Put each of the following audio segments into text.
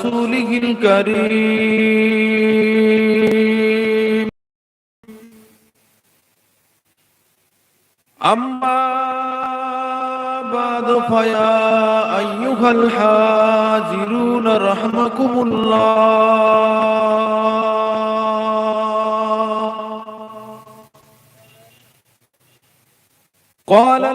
رسوله الكريم أما بعد فيا أيها الحاضرون رحمكم الله قال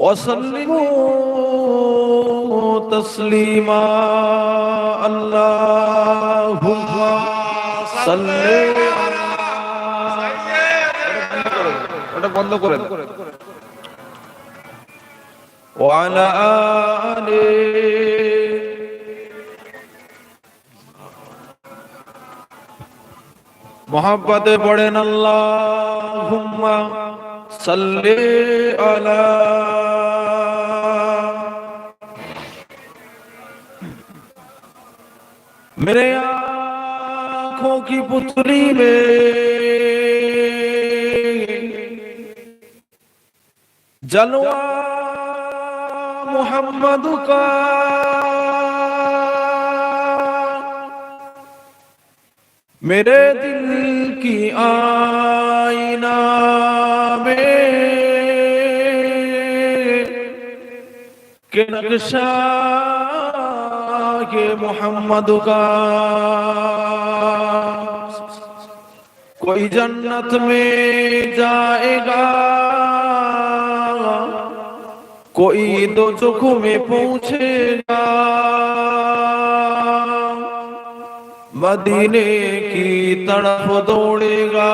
وسلموا تسليما اللهم صل ওটা বন্ধ করে দাও। وعلى آله মোহাব্বতে পড়েন আল্লাহুম্মা সাল্লি আলা मेरे आंखों की पुतली में जलवा मोहम्मद का मेरे दिल की आईना में के नक्शा کے محمد کا کوئی جنت میں جائے گا کوئی دو چکھ میں پہنچے گا مدینے کی طرف دوڑے گا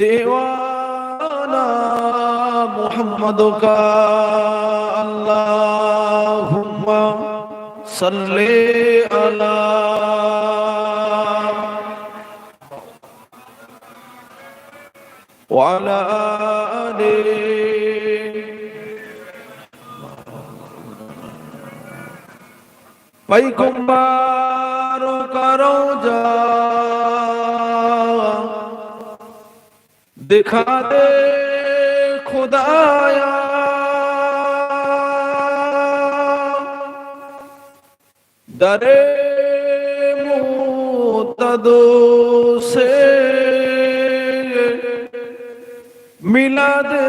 دیوانہ محمد کا सल्ले अला وعلى آله पैगंबारों का रोजा दिखा दे खुदाया দরে মুদো সে মিলা দে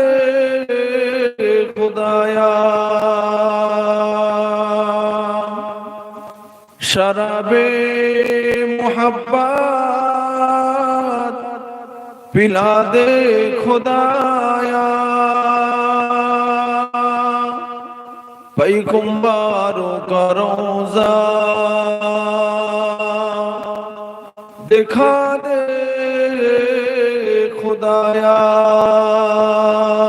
খুদায়া। শরাবে মোহাব্বত পিলা দে খুদায়া। پیغمباروں کا روزہ دکھا دے خدایا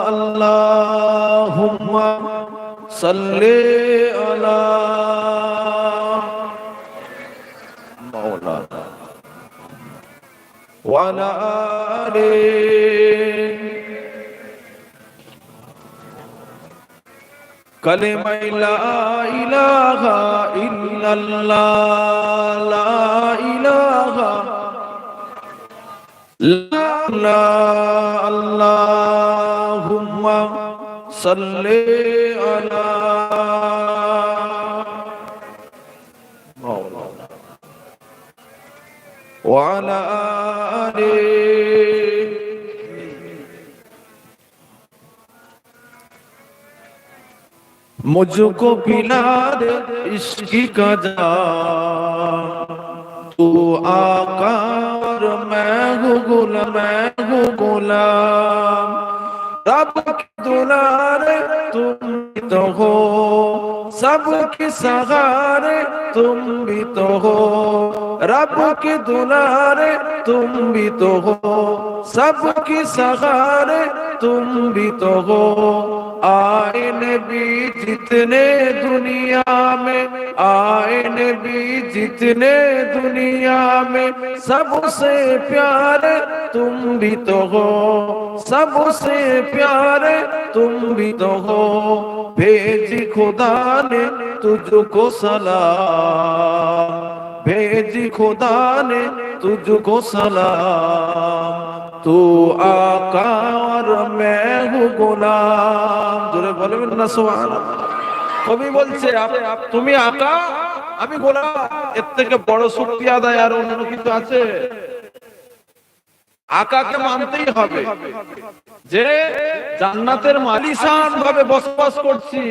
اللہم صلی علی مولانا وعلا آلہ কালেমাই লা ইলাহা ইল্লাল্লাহ লা ইলাহা লা আল্লাহুম্মা সাল্লি আলা মাওলানা ওয়া আলা مجھ کو پلا دے عشق کا جا۔ تو آقا اور میں گل میں ہوں غلام۔ رب کی دلارے تم تو ہو، سب کی سہارے تم بھی تو ہو رب کی دلارے تم بھی تو ہو سب کی سہارے تم بھی تو ہو آئے نبی جتنے دنیا میں آئے نبی جتنے دنیا میں سب سے پیارے تم بھی تو ہو سب سے پیارے तुम भी तो हो भेजी खुदा ने तुझको सलाम भेजी खुदा ने तुझको सलाम तू आका और मैं हूँ गुलाम জোরে বলবেন না সুবহানাল্লাহ কবি বলছে আপ- আপ- তুমি আকা আমি গোলাম এর থেকে বড় শক্তি আদায় আর অন্য কিছু আছে আকাকে মানতেই হবে। যে জান্নাতের মালিশান ভাবে বসবাস করছি,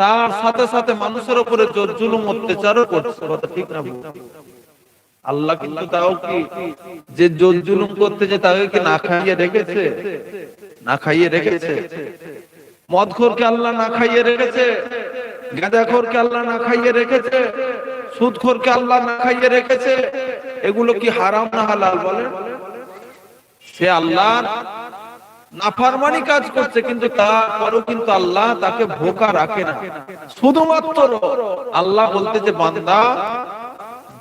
তার সাথে সাথে মানুষের উপরে জোর জুলুম, অত্যাচারও করছে। কথা ঠিক না আল্লাহ কিন্তু তাও কি যে জোর জুলুম করতে যে তাকে কি না খাইয়ে রেখেছে? না খাইয়ে রেখেছে। মদখোরকে আল্লাহ না খাইয়ে রেখেছে, গাঁজাখোরকে আল্লাহ না খাইয়ে রেখেছে, সুদখোরকে আল্লাহ না খাইয়ে রেখেছে, এগুলো কি হারাম না হালাল বলে? সে আল্লাহ নাফারমানি কাজ করছে, কিন্তু তারপরেও কিন্তু আল্লাহ তাকে ভোকা রাখে না। শুধুমাত্র আল্লাহ বলতে যে, বান্দা,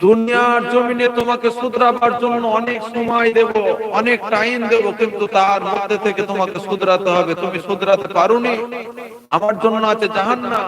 দুনিয়ার জমিনে তোমাকে শুধরাবার জন্য অনেক সময় দেব, অনেক টাইম দেব, কিন্তু তার মধ্যে থেকে তোমাকে শুধরাতে হবে। তুমি শুধরাতে পারোনি। আমার জন্য আছে জাহান্নাম।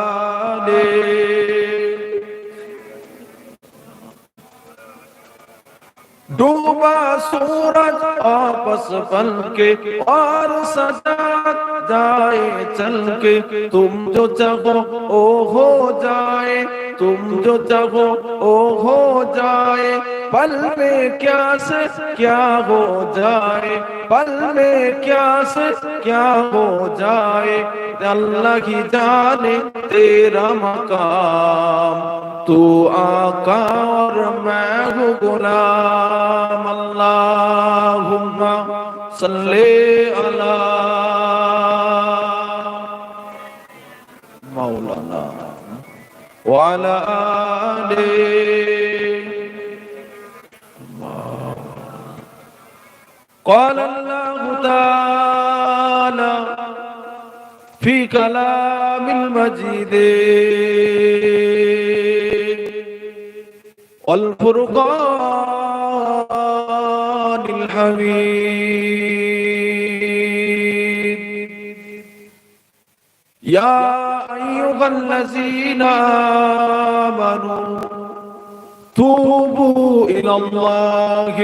ڈوبا سورج آپس بن کے اور سجا جائے چل کے تم جو چاہو او ہو جائے تم جو چاہو او ہو جائے پل میں کیا سے کیا ہو جائے؟ پل میں کیا سے کیا ہو جائے؟ اللہ ہی جانے تیرا مقام، تو آقا اور میں ہوں غلام۔ اللہم صلی اللہ۔ مولانا وعلا آلہ۔ قال الله تعالى في كلام المجيد والفرقان الحميد. يا أيها الذين آمنوا توبوا إلى الله.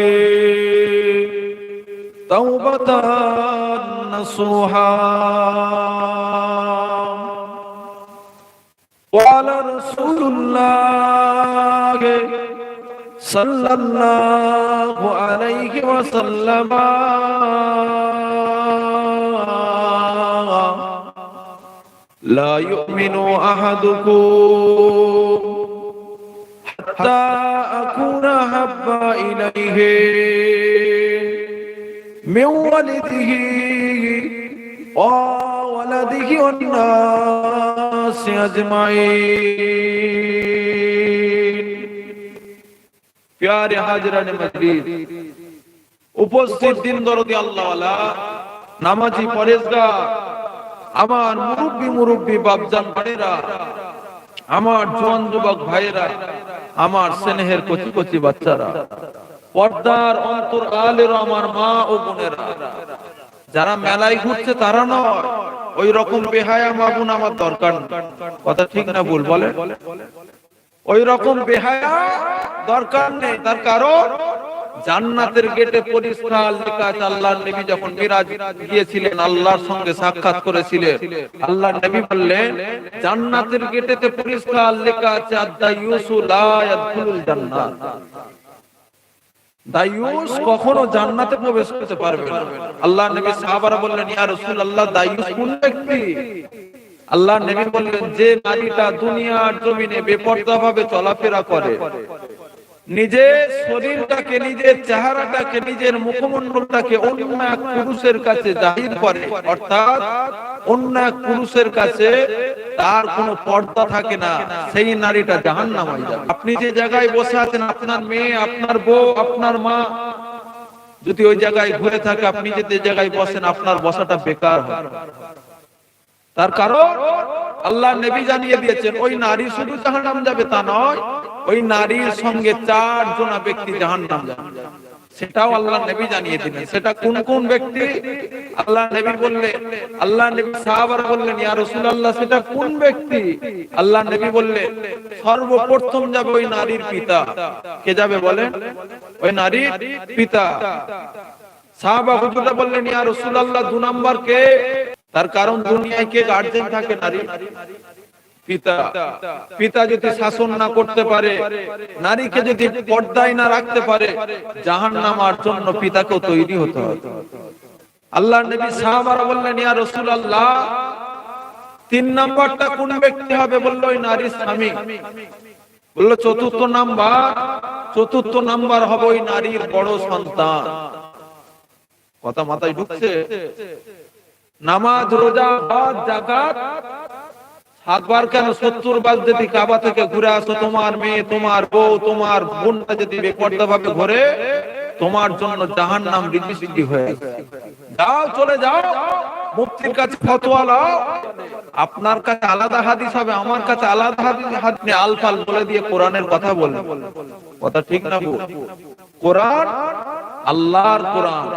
توبة نصوحا قال رسول الله صلى الله عليه وسلم لا يؤمن أحدكم حتى أكون أحب إليه من ولده وولده والناس أجمعين প্যারে হাজরানে মজলিস উপস্থিত দিন দরদি আল্লাহ নামাজি পরেজগার আমার মুরব্বী মুরব্বী বাপজান ভাইরা আমার জোয়ান যুবক ভাইরা আমার স্নেহের কচি কচি বাচ্চারা পর্দার অন্তর আলের আমার মা ও বোনেরা। যারা মেলায় ঘুরছে তারা নয়, ওই রকম বেহায়া মাবুন আমার দরকার কথা ঠিক না ভুল বলে ওই রকম বেহায়া দরকার নেই, তার কারণ জান্নাতের গেটে পরিষ্কার লেখা আল্লাহর নবী যখন মিরাজ গিয়েছিলেন, আল্লাহর সঙ্গে সাক্ষাৎ করেছিলেন। আল্লাহর নবী বললেন, জান্নাতের গেটেতে পরিষ্কার লেখা আছে আদ্দা ইউসু লা ইয়াদখুলুল জান্নাত। দায়ুস কখনো জান্নাতে প্রবেশ করতে পারবে না। আল্লাহ নবী সাহাবারা বললেন, ইয়া রাসূলুল্লাহ, দায়ুস কোন ব্যক্তি? আল্লাহ নবী বললেন, যে নারীটা দুনিয়ার জমিনে বেপরদা ভাবে চলাফেরা করে নিজের শরীরটাকে, নিজের চেহারাটাকে, নিজের মুখমণ্ডলটাকে অন্য এক পুরুষের কাছে জাহির করে। অর্থাৎ অন্য এক পুরুষের কাছে তার কোনো পর্দা থাকে না, সেই নারীটা জাহান যাবে। আপনি যে জায়গায় বসে আছেন, আপনার মেয়ে, আপনার বউ, আপনার মা, যদি ওই জায়গায় ঘুরে থাকে, আপনি যে জায়গায় বসেন, আপনার বসাটা বেকার হবে তার কারণ, আল্লাহ নবী জানিয়ে দিয়েছেন, ওই নারী শুধু জাহান্নাম যাবে তা নয়, ওই নারীর সঙ্গে চার জনা ব্যক্তি জাহান্নাম যাবে। সেটাও আল্লাহ নবী জানিয়ে দিলেন। সেটা কোন কোন ব্যক্তি? আল্লাহ নবী বললেন, আল্লাহ নবী সাহাবারা বললেন, ইয়া রাসূলুল্লাহ, সেটা কোন ব্যক্তি? আল্লাহ নবী বললেন, সর্বপ্রথম যাবে ওই নারীর পিতা। কে যাবে বলেন? ওই নারীর পিতা। সাহাবা হুজুররা বললেন, ইয়া রাসূলুল্লাহ, দু নাম্বার কে? তার কারণ দুনিয়ায় কে গার্জেন থাকে, নারী? পিতা। পিতা যদি শাসন না করতে পারে, নারীকে যদি পর্দায় না রাখতে পারে জাহান নামার জন্য পিতাকেও তৈরি হতে হবে। আল্লাহ নবী সাহাবারা বললেন, ইয়া রাসূলুল্লাহ, তিন নাম্বারটা কোন ব্যক্তি হবে? বলল, ওই নারীর স্বামী। বলল, চতুর্থ নাম্বার চতুর্থ নাম্বার হবে ওই নারীর বড় সন্তান। কথা মাথায় ঢুকছে। নামাজ, রোজা, হজ জাকাত সাতবার কেন সত্তর বার যদি কাবা থেকে ঘুরে আসো, তোমার মেয়ে, তোমার বউ, তোমার বোনটা যদি বেপর্দা ভাবে ঘরে, তোমার জন্য জাহান নাম রিজিস্ট্রি হয়ে যাও, চলে যাও, মুফতির কাছে ফতোয়া লাও আপনার কাছে আলাদা হাদিস হবে, আমার কাছে আলাদা হাদিস আপনি আলফাল বলে দিয়ে কোরআনের কথা বলেন কথা ঠিক না কোরআন আল্লাহর কোরআন।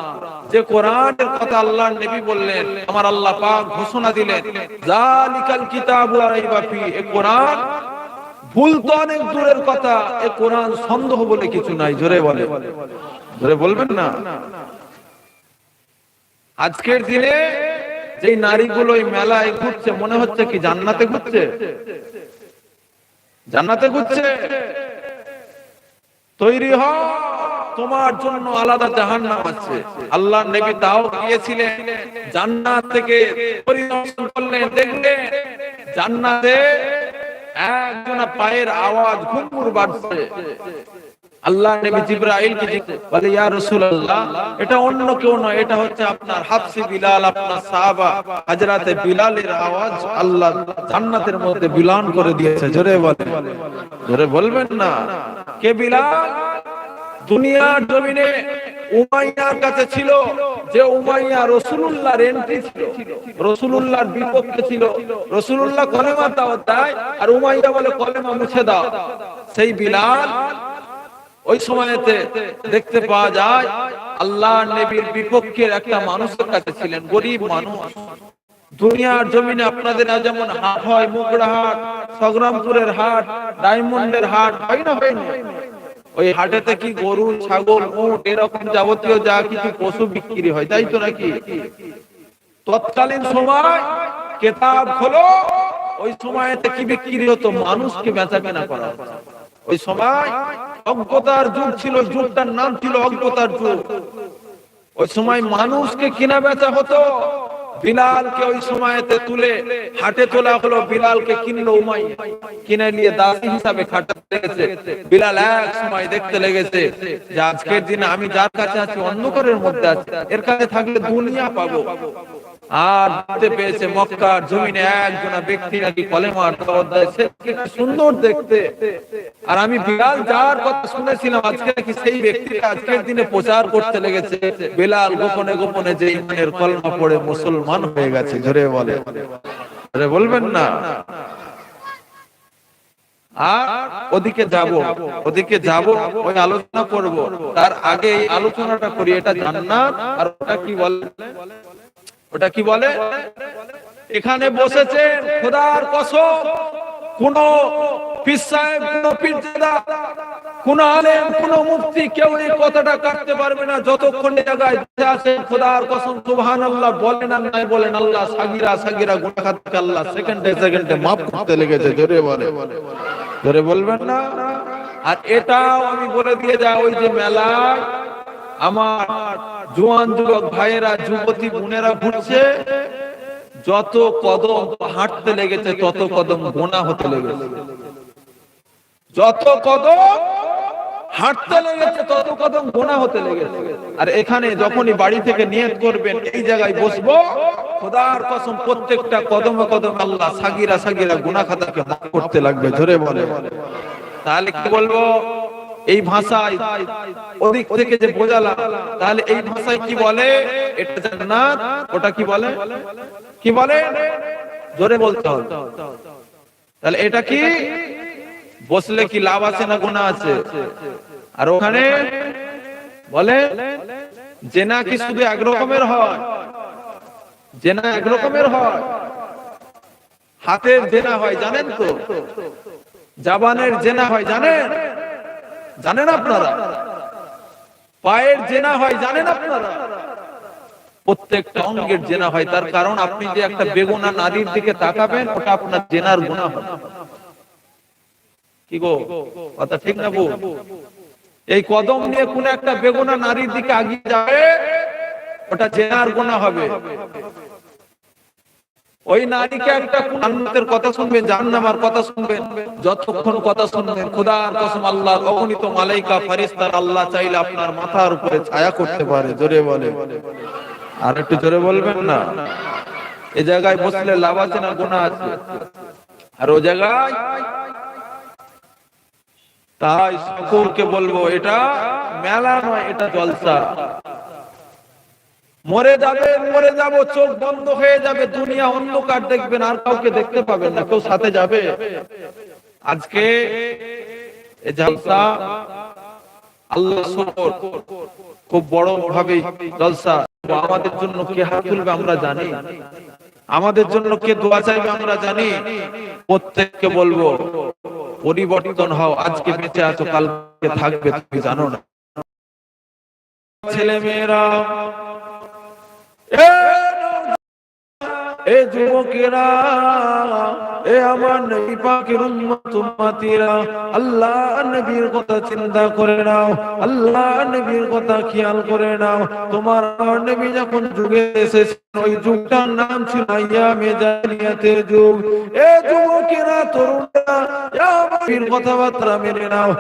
যে কোরআনের কথা আল্লাহর নবী বললেন, আমার আল্লাহ পাক ঘোষণা দিলেন জালিকাল কিতাবু লা রাইবা ফি এ কোরআন ভুল তো অনেক দূরের কথা, এ কোরআন সন্দেহ বলে কিছু নাই, জোরে বলে জোরে বলবেন না? আজকের দিনে যে নারীগুলো এই মেলায় ঘুরছে, মনে হচ্ছে কি জান্নাতে ঘুরছে? জান্নাতে ঘুরছে? তৈরি হ তোমার জন্য আলাদা জাহান্নাম আছে। আল্লাহ নবী তাও গিয়েছিলেন জান্নাত থেকে পরিদর্শন করলেন। দেখলেন জান্নাতে একজনা পায়ের আওয়াজ ঘুমুর বাড়ছে। আল্লাহ নবী জিব্রাইল কে বলে, ইয়া রাসূলুল্লাহ, এটা অন্য কেউ নয়, এটা হচ্ছে আপনার হাফসি বিলাল, আপনার সাহাবা। হযরতে বিলালের আওয়াজ আল্লাহ জান্নাতের মধ্যে বিলান করে দিয়েছে। জোরে বলে জোরে বলবেন না? কে বিলাল? দুনিয়ার জমিনে উমাইয়ার কাছে ছিল, যে উমাইয়া রসুলুল্লাহর এন্ট্রি ছিল। রসুলুল্লাহর বিপক্ষে ছিল। রসুলুল্লাহ কলেমা দাও দেয় আর উমাইয়া বলে, কলেমা মুছে দাও। সেই বিলাল ওই সময়তে দেখতে পাওয়া যায় আল্লাহ নবীর বিপক্ষের একটা মানুষের কাছে ছিলেন, গরিব মানুষ। দুনিয়ার জমিনে আপনাদের যেমন হাট হয় মুগড়া হাট, সংগ্রামপুরের হাট, ডায়মন্ডের হাট, হয় না হয় না? ওই হাটেতে কি গরু, ছাগল, উট, এরকম যাবতীয় যা কিছু পশু বিক্রি হয়, তাই তো নাকি? তৎকালীন সময় কেতাব খোলো, ওই সময়তে কি বিক্রি হতো? মানুষকে বেচা কেনা করা ওই সময় অজ্ঞতার যুগ ছিল, যুগটার নাম ছিল অজ্ঞতার যুগ। ওই সময় মানুষকে কিনা বেচা হতো বিলালকে ওই সময়তে তুলে হাটে তোলা হলো বিলালকে কিনলো উমাই। কিনে নিয়ে দাসী হিসাবে খাটাতে লেগেছে। বিলাল এক সময় দেখতে লেগেছে যে আজকের দিনে আমি যার কাছে আছি, অন্ধকারের মধ্যে আছি। এর কাছে থাকলে দুনিয়া পাবো। আর দেখতে পেয়েছে মক্কার জমিনে একজনা ব্যক্তি নাকি কলেমার সুন্দর দেখতে। আর আমি বিলাল যার কথা শুনেছিলাম, আজকে নাকি সেই ব্যক্তি আজকের দিনে প্রচার করতে লেগেছে। বিলাল গোপনে গোপনে যে ইমানের কলমা পড়ে মুসলমান হয়ে গেছে, জোরে বলে। জোরে বলবেন না। আর ওদিকে যাব ওদিকে যাব, ওই আলোচনা করব। তার আগে আলোচনাটা করি, এটা জান্নাত আর ওটা কি বলে? ওটা কি বলে? এখানে বসেছে খোদার কসম, কোন কোন আলেম, কোন কেউ এই কথাটা কাটতে পারবে না। যতক্ষণ জায়গায় আছে খোদার কসম বলেন আর বলেন, আল্লাহ সাগিরা সাগিরা গুনাহ খাতকে আল্লাহ। সেকেন্ডে সেকেন্ডে maaf করতে লেগেছে, জোরে বলে। জোরে বলবেন না? আর এটাও আমি বলে দিয়ে যাই, ওই যে মেলা, আমার জোয়ান যুবক ভাইয়েরা, যুবতী বোনেরা ঘুরছে। যত কদম হাঁটতে লেগেছে, তত কদম গোনা হতে লেগেছে। যত কদম হাঁটতে লেগেছে, তত কদম গোনা হতে লেগেছে। আর এখানে যখনই বাড়ি থেকে নিয়ত করবেন, এই জায়গায় বসবো। খোদার কসম, প্রত্যেকটা কদমে কদম আল্লাহ সাগিরা সাগিরা গুনাহ খাতাকে করতে লাগবে জোরে বলে। তাহলে কি বলব? এই ভাষায় থেকে যে তাহলে এই ভাষায় কি বলে? এটা জান্নাত, ওটা কি বলে? কি বলে? জোরে বলতে হবে। তাহলে এটা কি? বসলে কি লাভ আছে না আছে? আর ওখানে বলে জেনা কি শুধু একরকমের হয় জেনা এক রকমের হয়, হাতের জেনা হয়, জানেন তো? জাবানের জেনা হয়, জানেন? জানেন আপনারা? পায়ের জেনা হয়, জানেন আপনারা? প্রত্যেকটা অঙ্গের জেনা হয়, তার কারণ আপনি যে একটা বেগুনা নারীর দিকে তাকাবেন, ওটা আপনার জেনার গুণা হবে। কি গো? কথা ঠিক না বউ এই কদম নিয়ে কোন একটা বেগুনা নারীর দিকে আগিয়ে যাবে, ওটা জেনার গুণা হবে। ওই নারীকে একটা জান্নাতের কথা শুনবেন, জাহান্নামার কথা শুনবেন, যতক্ষণ কথা শুনবেন, খোদার কসম আল্লাহর অগণিত মালাইকা ফারিস্তার আল্লাহ চাইলে আপনার মাথার উপরে ছায়া করতে পারে, জোরে বলে। আর একটু জোরে বলবেন না? এই জায়গায় বসলে লাভ আছে না গুণা আছে? আর ও জায়গায়? তাই সকলকে বলব, এটা মেলা নয়, এটা জলসা। মরে যাবে, মরে যাব, চোখ বন্ধ হয়ে যাবে, দুনিয়া অন্ধকার দেখবেন, আর কাউকে দেখতে পাবেন না, কেউ সাথে যাবে। আজকে আল্লাহ খুব বড় ভাবে জলসা আমাদের জন্য কে হাত তুলবে আমরা জানি। আমাদের জন্য কে দোয়া চাইবে আমরা জানি। প্রত্যেককে বলব, পরিবর্তন হও, আজকে বেঁচে আছো, কালকে থাকবে, তুমি জানো না। ছেলে মেয়েরা এ যুবকেরা, এ আমার নবী পাকের আল্লাহ নবীর কথা চিন্তা করে নাও, আল্লাহ নবীর কথা খেয়াল করে নাও। তোমার নবী যখন যুগে ওই যুগটার নাম ছিল যুগ। এ যুবকেরা, তরুণরা নবীর কথাবার্তা মেনে নাও।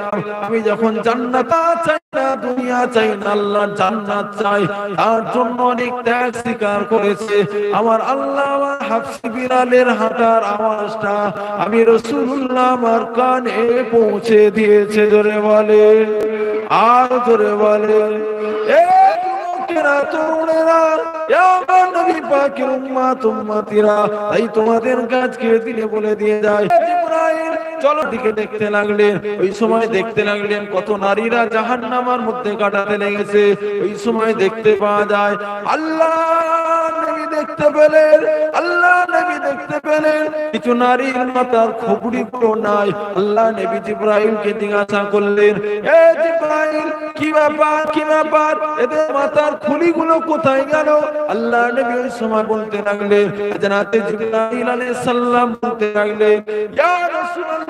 আমি যখন জান্নাত চাই না, দুনিয়া চাই না, আল্লাহ জান্নাত চাই, তার জন্য অনেক ত্যাগ স্বীকার করেছে। আমার আল্লাহ হাফসি বিড়ালের হাঁটার আওয়াজটা আমি রসুল্লাহ আমার কানে পৌঁছে দিয়েছে, জোরে বলে। আর জোরে বলে তাই তোমাদের কাজকে দিলে বলে দিয়ে যায়। চলো দিকে দেখতে লাগলেন, ওই সময় দেখতে লাগলেন কত নারীরা জাহান্নামার মধ্যে কাটাতে লেগেছে। ওই সময় দেখতে পাওয়া যায়, আল্লাহ দেখতে পেলেন, আল্লাহ নবী দেখতে পেলেন। কিছু নারীর মাতার খবরি গুলো নাই, আল্লাহ নবী জিব্রাইলকে জিজ্ঞাসা করলেন, এ জিব্রাইল, কি ব্যাপার কি ব্যাপার? এদের মাতার খুলিগুলো কোথায় গেল? আল্লাহ নবী ওই সময় বলতে লাগলেন জানাতে জিব্রাইল আলাইহিস সালাম বলতে লাগলেন, ইয়া রাসূলুল্লাহ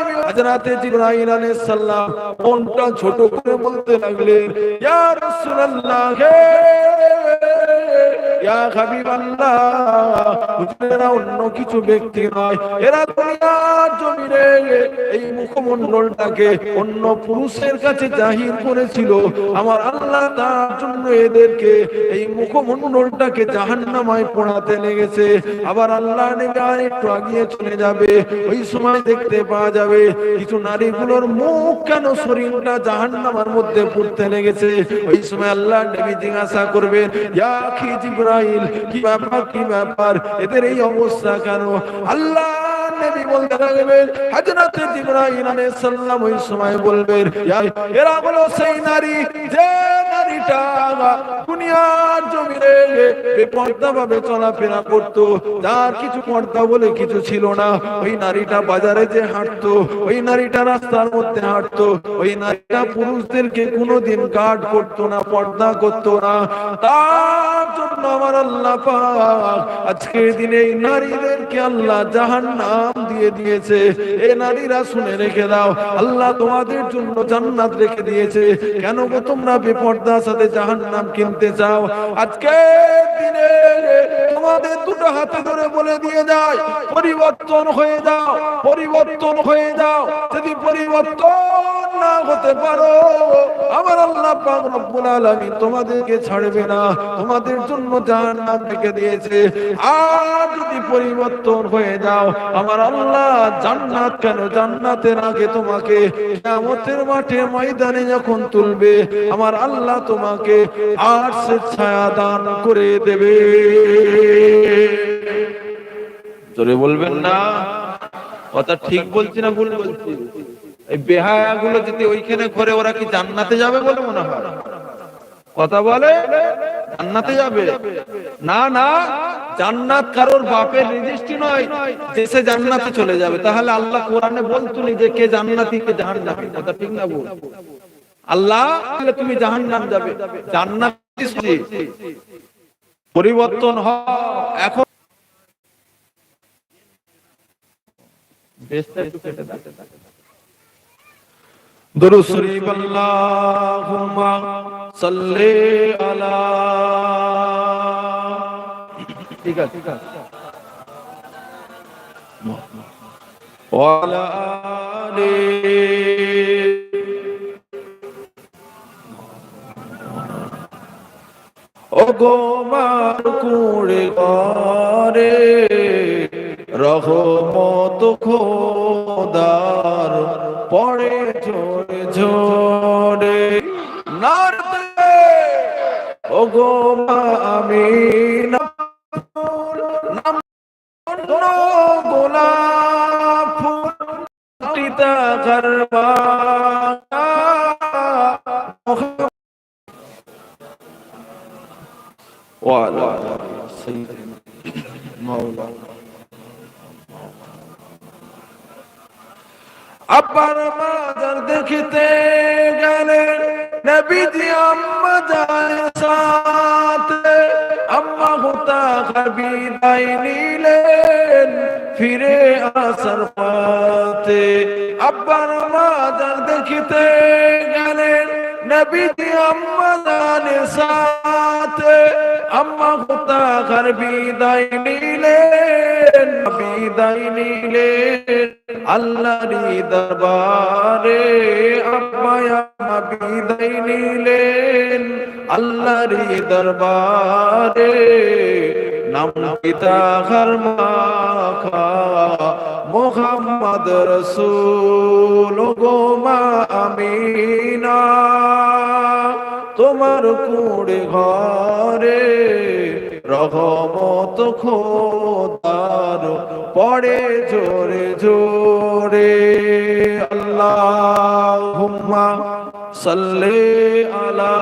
নবী হযরতে জিবরাইল আলাইহিস সালাম মনটা ছোট করে বলতে লাগলেন ইয়া রাসূলুল্লাহ, হে ইয়া হাবিবাল্লাহ হুজুরেরা অন্য কিছু ব্যক্তি নয়, এরা দুনিয়ার জমিনে এই মুখমণ্ডলটাকে অন্য পুরুষের কাছে জাহির করেছিল। আমার আল্লাহ তার জন্য এদেরকে এই মুখমণ্ডলটাকে জাহান্নামায় পোড়াতে লেগেছে। আবার আল্লাহ নেবে আর একটু আগিয়ে চলে যাবে। ওই সময় দেখতে পাওয়া যাবে কিছু নারীগুলোর মুখ কেন শরীরটা জাহান্নামার মধ্যে পড়তে লেগেছে? ওই সময় আল্লাহ জিজ্ঞাসা করবেন, ইয়া কি জিবরাইল, কি ব্যাপার কি ব্যাপার? এদের এই অবস্থা কেন? আল্লাহ নবী বলতে লাগবেন হযরতে জিবরাইল আলাইহিস সালাম ওই সময় বলবেন এরা হলো সেই নারী, যে নারীটা দুনিয়ার জমিনে চলাফেরা করত, যার কিছু পর্দা বলে কিছু ছিল না, ওই নারীটা বাজারে যে হাঁটতো, ওই নারীটা রাস্তার মধ্যে হাঁটতো, ওই নারীটা পুরুষদেরকে কোনোদিন গার্ড করতো না, পর্দা করতো না। তার জন্য আমার আল্লাহ পাক আজকের দিনে এই নারীদেরকে আল্লাহ জাহান নাম দিয়ে দিয়েছে। এ নারীরা শুনে রেখে দাও, আল্লাহ তোমাদের জন্য জান্নাত রেখে দিয়েছে। কেন গো তোমরা বেপর্দার সাথে জাহান নাম কিনতে চাও? আজকে দিনে তোমাদের দুটো হাতে ধরে বলে দিয়ে যায়, পরিবর্তন হয়ে যাও, পরিবর্তন হয়ে যাও। যদি পরিবর্তন না হতে পারো, আমার আল্লাহ পাক রব্বুল আলামিন তোমাদেরকে ছাড়বে না, তোমাদের জন্য জাহান্নাম রেখে দিয়েছে। আর যদি পরিবর্তন হয়ে যাও, আমার আল্লাহ, জান্নাত কেন? জান্নাতের আগে তোমাকে কিয়ামতের মাঠে ময়দানে যখন তুলবে, আমার আল্লাহ তোমাকে ছায়া দান করে দেবে। জোরে বলবেন না? কথা ঠিক বলছি না ভুল বলছি? এই বেহায়া গুলো যদি ওইখানে করে ওরা কি জান্নাতে যাবে বলে মনে হয়? কথা বলে, জান্নাতে যাবে। না না, জান্নাত কারোর বাপের রেজিস্ট্রি নয়, যে সে জান্নাতে চলে যাবে। তাহলে আল্লাহ কোরআনে বলতুনি যে কে জান্নাতি, কে জাহান্নামী। কথা ঠিক না বল আল্লাহ বলে তুমি জাহান্নাম যাবে। জান্নাতি। পরিবর্তন হ, এখন বেশটা একটু কেটে দাও। দরুদ শরীফ, আল্লাহুম্মা। সাল্লি আলা। ঠিক আছে। ঠিক আছে গো মার কুড়ে ঘরে, রহমত খোদার পড়ে ঝরে ঝরে। নারতে ও গো মা আমি গোলাপ ফুল নবীজি আম্মা যায় সাথে আম্মা হুতা বিদায় নিলেন বিদায় নিলেন। আল্লাহরি দরবারে আব্বায়া বিদায় নিলেন। আল্লাহরি দরবারে নাম পিতা মাখা, মোহাম্মদ রসুল গো মা আমিনা। তোমার কুড়ে ঘরে রহমত খোদার পড়ে জোরে জোরে। আল্লাহ সাল্লে আলা